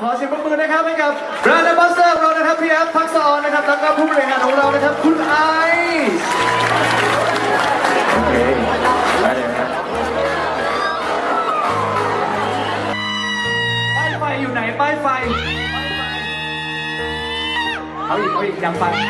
ขอเสียงปรบมือนะครับให้กับแบรนด์แอมบาสเตอร์ของเรานะครับพี่แอฟทักษอนนะครับแล้วก็ผู้บริหารของเรานะครับ คุณไอซ์โอเคได้เลยครับป้ายไฟอยู่ไหนป้ายไฟป้ายไฟเอาอีกเอาอีกดังไฟถ้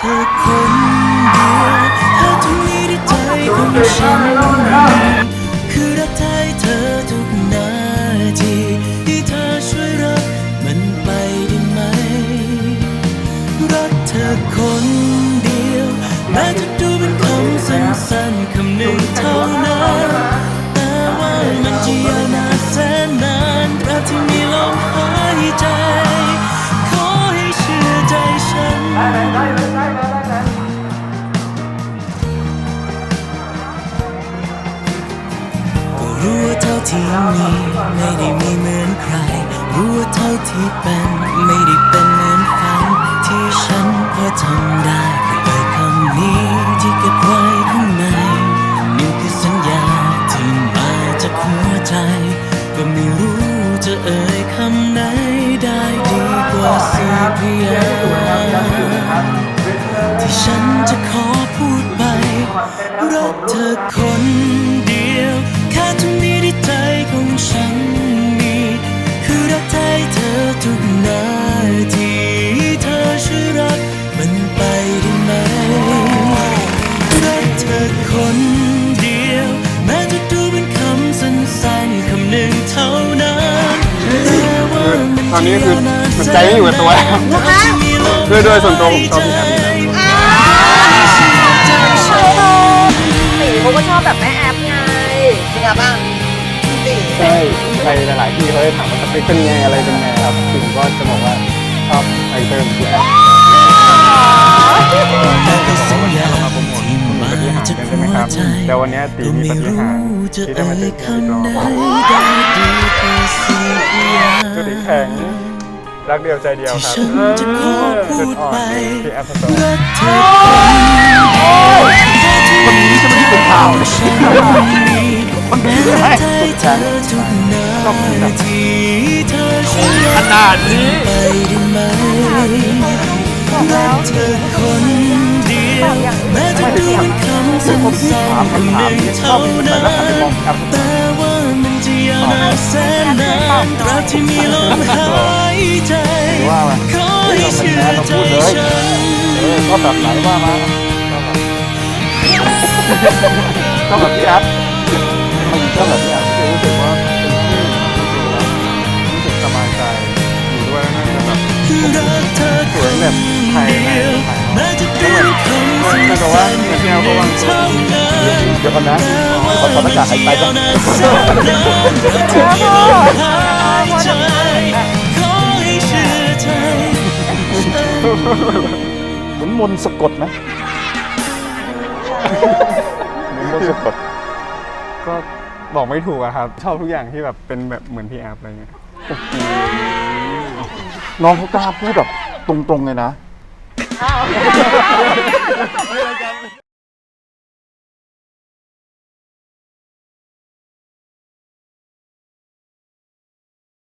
ธอคนเดียวเธอที่มีในใจของฉัน คือรักแท้เธอทุกนาทีที่เธอช่วยรักมันไปได้ไหม รักเธอคนเดียวแม้จะดูเป็นคำสั้นๆคำหนึ่งเท่านั้น แต่ว่ามันจะยาว ท่าที่มีไม่ได้มีเหมือนใคร รู้ว่าเท่าที่เป็นไม่ได้เป็นเหมือนฝันที่ฉันพอทำได้คือเอ่ยคำนี้ที่เก็บไว้ข้างในนี่คือสัญญาที่มาจากหัวใจ ก็ไม่รู้จะเอ่ยคำไหนได้ดีกว่าสี่พยางค์ที่ฉันจะขอพูดไปรักเธอคนเดียว ตอนนี้คือจะยาวนานมันใจไม่อยู่กับตัวด้วยด้วยส่วนตัวผมชอบพี่แอฟอยู่แล้วตีเขาก็ชอบแบบแม่แอปไงเป็นไงบ้างตีใช่ไปหลายๆที่เขาจะถามว่าสเปคเป็นไงอะไรเป็นไงครับถึงก็จะบอกว่าชอบไอเติมพี่แอฟแต่ก็สัญญามาโปรโมทที่มีมาปฏิหารย์จากกันใช่หัไหมวครับใจแต่วันนี้ตีก็มีไม่ปฏิรู้หารย์จะที่ได้เอ่มาเจยอพี่คำรอ รักเดียวใจเดียวที่ครับฉันจะขอพูจุดดอ่อไปนที่แอปสโตร์รักเธอคนเดียวคนนี้จะไม่ได้เป็นข่าวคนนี้ใช่เธอทุกนาทีเธอช่วยขนาดนี้ไปได้ไหมรักเธอคนเดียวแม้จะดูเป็นคำสั้นๆคำหนึ่งเท่านั้นแต่ว่ามันจะ ยาวนานแสนนานตราบที่มีลมหายใจขอให้เชื่อใจฉันเออชอบแบบไหนว่ามาชอบแบบพี่แอฟชอบแบบพี่แอฟคือรู้สึกว่าเป็นที่รู้สึกสบายใจอยู่ด้วยแล้วน่าจะแบบรักเธอสวยแบบไทยในเดียไทยแม้จะดูคำสั้นแต่ว่าเหมือนพี่แอฟเขาวางตัว เท่านั้นเดี๋ยวก่อนนะขอถอดหน้ากากหายใจก่อนขอให้เชื่อใจเหมือนมนต์สะกดนะเหมือนมนต์สะกด ก็บอกไม่ถูกอะครับ ชอบทุกอย่างที่แบบเป็นแบบเหมือนพี่แอฟอะไรเงี้ยน้องเขากล้าพูดแบบตรงๆเลยนะ